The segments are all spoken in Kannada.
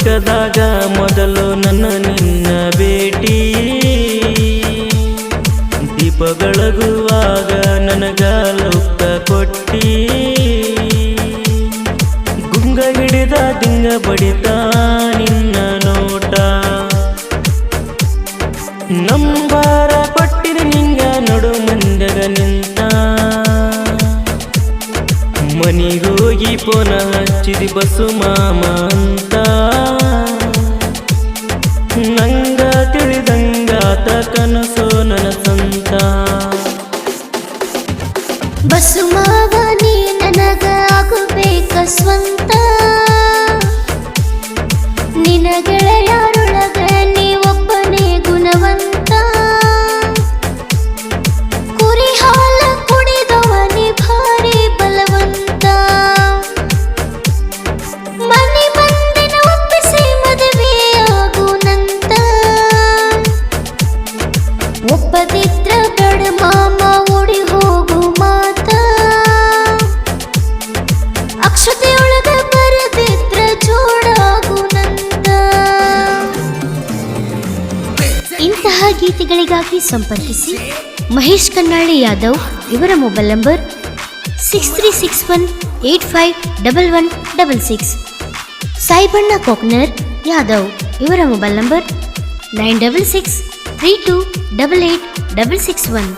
ಕಾರ್ತಿಕದಾಗ ಮೊದಲು ನನ್ನ ನಿನ್ನ ಭೇಟಿ. ದೀಪಗಳಗುವಾಗ ನನಗ ಲುಕ್ಕ ಕೊಟ್ಟಿ. ಗುಂಗ ಹಿಡಿದ ತಿಂಗ ಬಡಿತ ನಿನ್ನ ನೋಟ. ನಂಬಾರ ಕೊಟ್ಟಿರಿ ನಿಂಗ ನಡು ಮಂದಗ ನಿಂತ. ಮನಿಗೋಗಿ ಪುನಃ ಹಚ್ಚಿದಿ ಬಸು ಮಾಮ the ಇಂತಹ ಗೀತೆಗಳಿಗಾಗಿ ಸಂಪರ್ಕಿಸಿ ಮಹೇಶ್ ಕನ್ನಾಳಿ ಯಾದವ್, ಇವರ mobile number six three six one eight five double one double six Saibanna Koknar Yadav, ಇವರ mobile number nine double six three two double eight double six one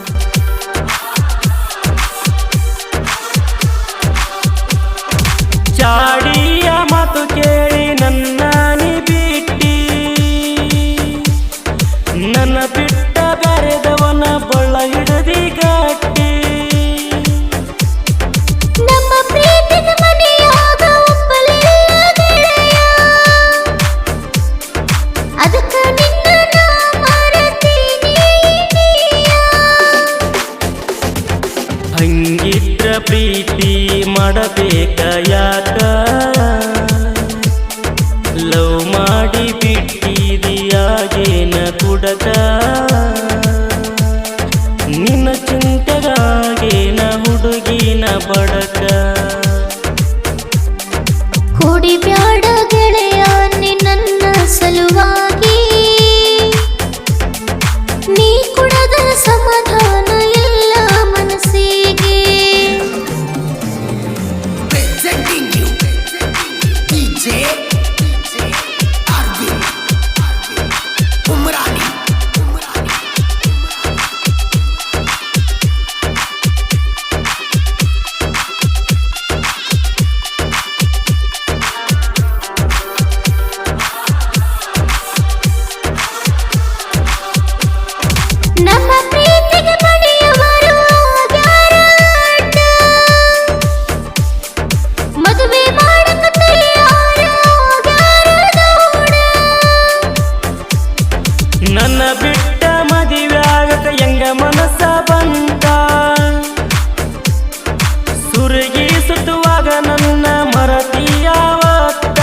ಚಾಡಿಯ ಮಾತು ಕೇಳಿ ನನ್ನ ಹಂಗಿದ್ರ ಪ್ರೀತಿ ಮಾಡಬೇಕ ಯಾಕ? ಲವ್ ಮಾಡಿ ಬಿಟ್ಟಿದೆಯಾಗೇನ ಕುಡಕ ನಿನ್ನ ಚಿಂತೆಗಾಗೇನ ಹುಡುಗಿನ ಬಡಕ? ಸುತ್ತುವಾಗ ನನ್ನ ಮರತಿಯಾವತ್ತ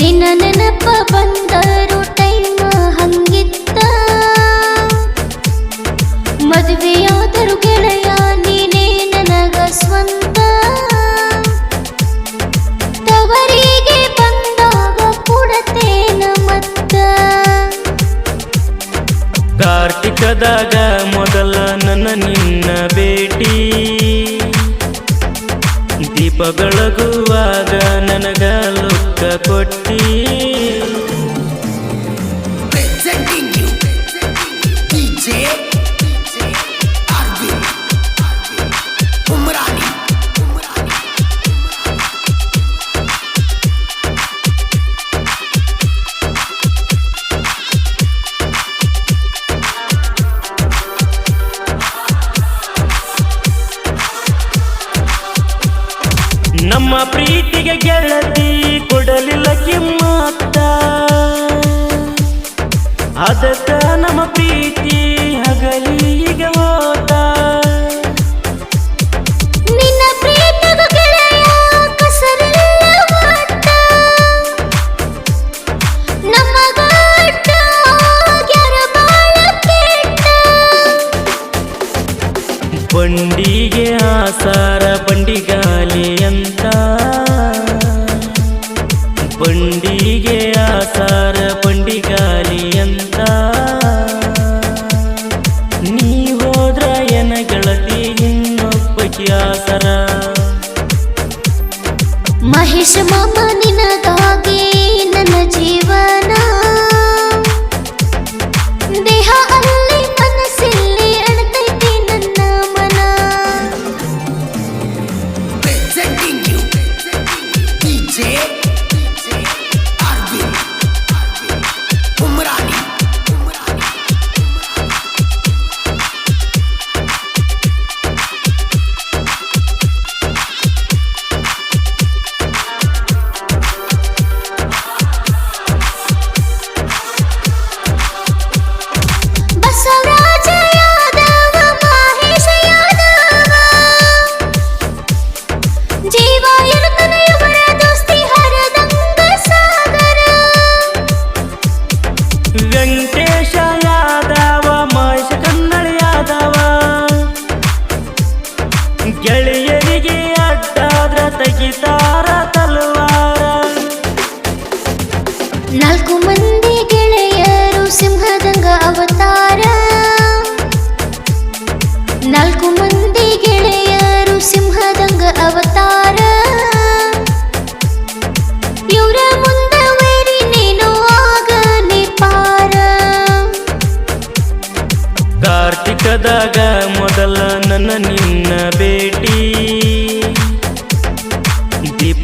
ನಿನ್ನ ದೀಪ ಬೆಳಗುವಾಗ ನನಗ ಲುಕ್ಕ ಕೊಟ್ಟಿ ನಮ್ಮ ಪ್ರೀತಿಗೆ ಗೆಳತಿ ಕೊಡಲಿಲ್ಲ ಕಿಮ್ಮತ್ತ. ಅದಕ್ಕ ನಮ್ಮ ಪ್ರೀತಿ ಹಗಲಿ.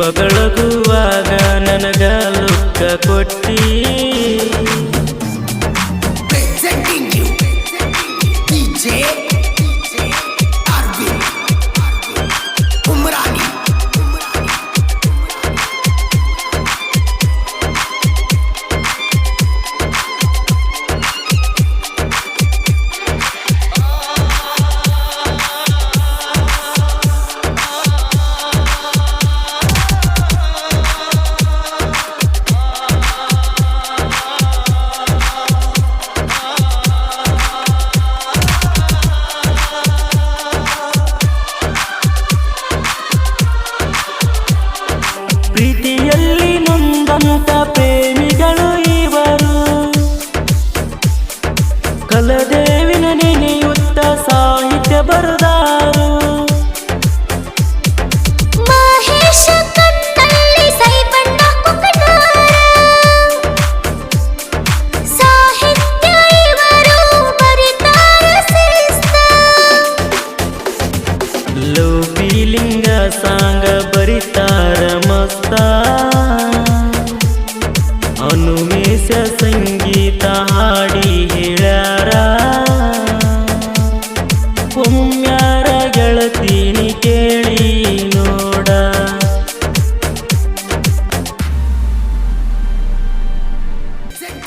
ಬೆಳಗುವಾಗ ನನಗ ಲುಕ್ಕ ಕೊಟ್ಟಿ ಸೌಮ್ಯಾರ ಕೇಳಿ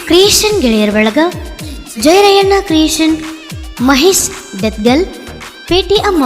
ಕ್ರಿಯೇಷನ್ ಗೆಳೆಯರ ಬಳಗ ಜಯರಯ್ಯಣ್ಣ ಕ್ರಿಯೇಷನ್ ಮಹೇಶ್ ಪೇಟಿ ಪೇಟಿಎಂ